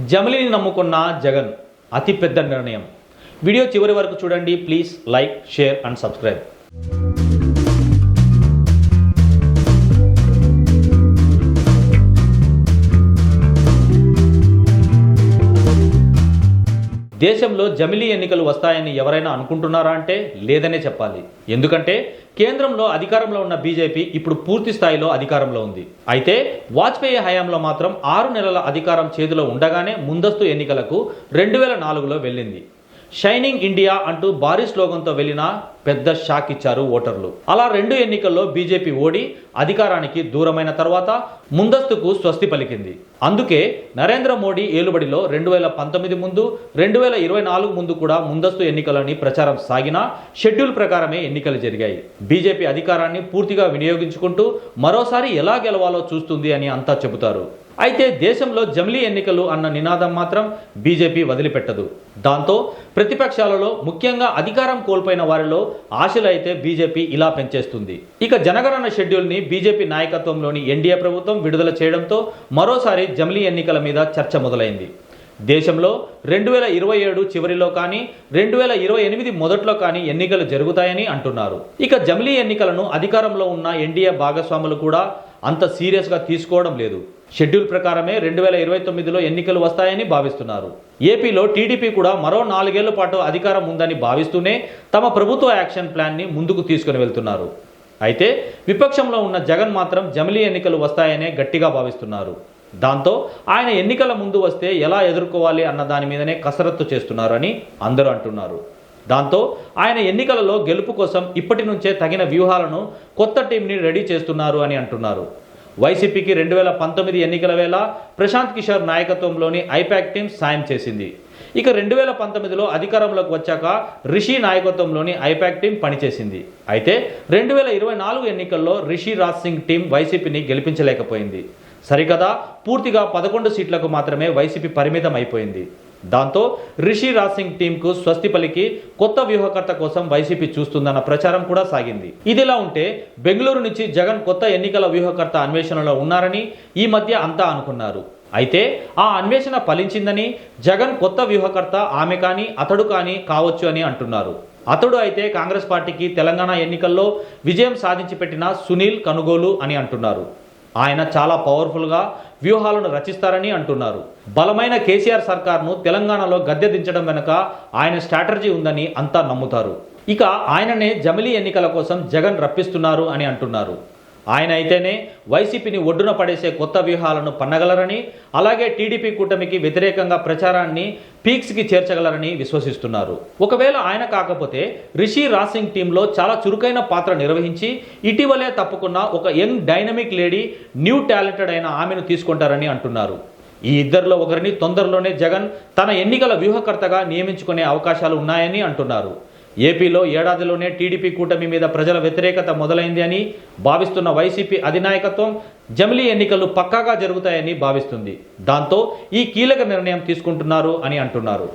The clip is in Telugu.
జమిలిని నమ్ముకున్న జగన్ అతిపెద్ద నిర్ణయం. వీడియో చివరి వరకు చూడండి. Please like share and subscribe. దేశంలో జమిలీ ఎన్నికలు వస్తాయని ఎవరైనా అనుకుంటున్నారా అంటే లేదనే చెప్పాలి. ఎందుకంటే కేంద్రంలో అధికారంలో ఉన్న బీజేపీ ఇప్పుడు పూర్తి స్థాయిలో అధికారంలో ఉంది. అయితే వాజ్పేయి హయాంలో మాత్రం ఆరు నెలల అధికారం చేతిలో ఉండగానే ముందస్తు ఎన్నికలకు రెండు వేల నాలుగులో వెళ్ళింది. షైనింగ్ ఇండియా అంటూ భారీ స్లోగన్తో వెళ్ళిన పెద్ద షాక్ ఇచ్చారు ఓటర్లు. అలా రెండు ఎన్నికల్లో బీజేపీ ఓడి అధికారానికి దూరమైన తర్వాత ముందస్తుకు స్వస్తి పలికింది. అందుకే నరేంద్ర మోడీ ఏలుబడిలో రెండు వేల పంతొమ్మిది ముందు రెండు వేల ఇరవై నాలుగు ముందు కూడా ముందస్తు ఎన్నికలని ప్రచారం సాగినా షెడ్యూల్ ప్రకారమే ఎన్నికలు జరిగాయి. బీజేపీ అధికారాన్ని పూర్తిగా వినియోగించుకుంటూ మరోసారి ఎలా గెలవాలో చూస్తుంది అని అంతా చెబుతారు. అయితే దేశంలో జమిలీ ఎన్నికలు అన్న నినాదం మాత్రం బీజేపీ వదిలిపెట్టదు. దాంతో ప్రతిపక్షాలలో ముఖ్యంగా అధికారం కోల్పోయిన వారిలో ఆశలు అయితే బీజేపీ ఇలా పెంచేస్తుంది. ఇక జనగణన షెడ్యూల్ని బీజేపీ నాయకత్వంలోని ఎన్డీఏ ప్రభుత్వం విడుదల చేయడంతో మరోసారి జమిలీ ఎన్నికల మీద చర్చ మొదలైంది. దేశంలో రెండు వేల ఇరవై ఏడు చివరిలో కానీ రెండు వేల ఇరవై ఎనిమిది మొదట్లో కానీ ఎన్నికలు జరుగుతాయని అంటున్నారు. ఇక జమిలీ ఎన్నికలను అధికారంలో ఉన్న ఎన్డీఏ భాగస్వాములు కూడా అంత సీరియస్గా తీసుకోవడం లేదు. షెడ్యూల్ ప్రకారమే రెండు వేల ఇరవై తొమ్మిదిలో ఎన్నికలు వస్తాయని భావిస్తున్నారు. ఏపీలో టీడీపీ కూడా మరో నాలుగేళ్ళ పాటు అధికారం ఉందని భావిస్తూనే తమ ప్రభుత్వ యాక్షన్ ప్లాన్ని ముందుకు తీసుకుని వెళ్తున్నారు. అయితే విపక్షంలో ఉన్న జగన్ మాత్రం జమిలీ ఎన్నికలు వస్తాయనే గట్టిగా భావిస్తున్నారు. దాంతో ఆయన ఎన్నికల ముందు వస్తే ఎలా ఎదుర్కోవాలి అన్న దాని మీదనే కసరత్తు చేస్తున్నారని అందరూ అంటున్నారు. దాంతో ఆయన ఎన్నికలలో గెలుపు కోసం ఇప్పటి నుంచే తగిన వ్యూహాలను కొత్త టీంని రెడీ చేస్తున్నారు అని అంటున్నారు. వైసీపీకి రెండు వేల పంతొమ్మిది ఎన్నికల వేళ ప్రశాంత్ కిషోర్ నాయకత్వంలోని ఐపాక్ టీం సాయం చేసింది. ఇక రెండు వేల పంతొమ్మిదిలో అధికారంలోకి వచ్చాక రిషి నాయకత్వంలోని ఐపాక్ టీం పనిచేసింది. అయితే రెండు వేల ఇరవై నాలుగు ఎన్నికల్లో రిషి రాజ్ సింగ్ టీం వైసీపీని గెలిపించలేకపోయింది. సరికదా పూర్తిగా పదకొండు సీట్లకు మాత్రమే వైసీపీ పరిమితం అయిపోయింది దాంతో రిషి రాజ్ సింగ్ టీంకు స్వస్తి పలికి కొత్త వ్యూహకర్త కోసం వైసీపీ చూస్తుందన్న ప్రచారం కూడా సాగింది. ఇదిలా ఉంటే బెంగళూరు నుంచి జగన్ కొత్త ఎన్నికల వ్యూహకర్త అన్వేషణలో ఉన్నారని ఈ మధ్య అంతా అనుకున్నారు. అయితే ఆ అన్వేషణ ఫలించిందని జగన్ కొత్త వ్యూహకర్త ఆమె కానీ అతడు కానీ కావచ్చు అని అంటున్నారు. అతడు అయితే కాంగ్రెస్ పార్టీకి తెలంగాణ ఎన్నికల్లో విజయం సాధించి పెట్టిన సునీల్ కనుగోలు అని అంటున్నారు. ఆయన చాలా పవర్ఫుల్గా వ్యూహాలను రచిస్తారని అంటున్నారు. బలమైన కేసీఆర్ సర్కార్ను తెలంగాణలో గద్దె దించడం వెనుక ఆయన స్ట్రాటజీ ఉందని అంతా నమ్ముతారు. ఇక ఆయననే జమిలీ ఎన్నికల కోసం జగన్ రప్పిస్తున్నారు అని అంటున్నారు. ఆయన అయితేనే వైసీపీని ఒడ్డున పడేసే కొత్త వ్యూహాలను పన్నగలరని అలాగే టీడీపీ కూటమికి వ్యతిరేకంగా ప్రచారాన్ని పీక్స్కి చేర్చగలరని విశ్వసిస్తున్నారు. ఒకవేళ ఆయన కాకపోతే రిషి రాసింగ్ టీంలో చాలా చురుకైన పాత్ర నిర్వహించి ఇటీవలే తప్పుకున్న ఒక young dynamic lady new talented అయిన ఆమెను తీసుకుంటారని అంటున్నారు. ఈ ఇద్దరిలో ఒకరిని తొందరలోనే జగన్ తన ఎన్నికల వ్యూహకర్తగా నియమించుకునే అవకాశాలు ఉన్నాయని అంటున్నారు. ఏపీలో ఏడాదిలోనే టీడీపీ కూటమి మీద ప్రజల వ్యతిరేకత మొదలైంది అని భావిస్తున్న వైసీపీ అధినాయకత్వం జమిలీ ఎన్నికలు పక్కాగా జరుగుతాయని భావిస్తుంది. దాంతో ఈ కీలక నిర్ణయం తీసుకుంటున్నారు అని అంటున్నారు.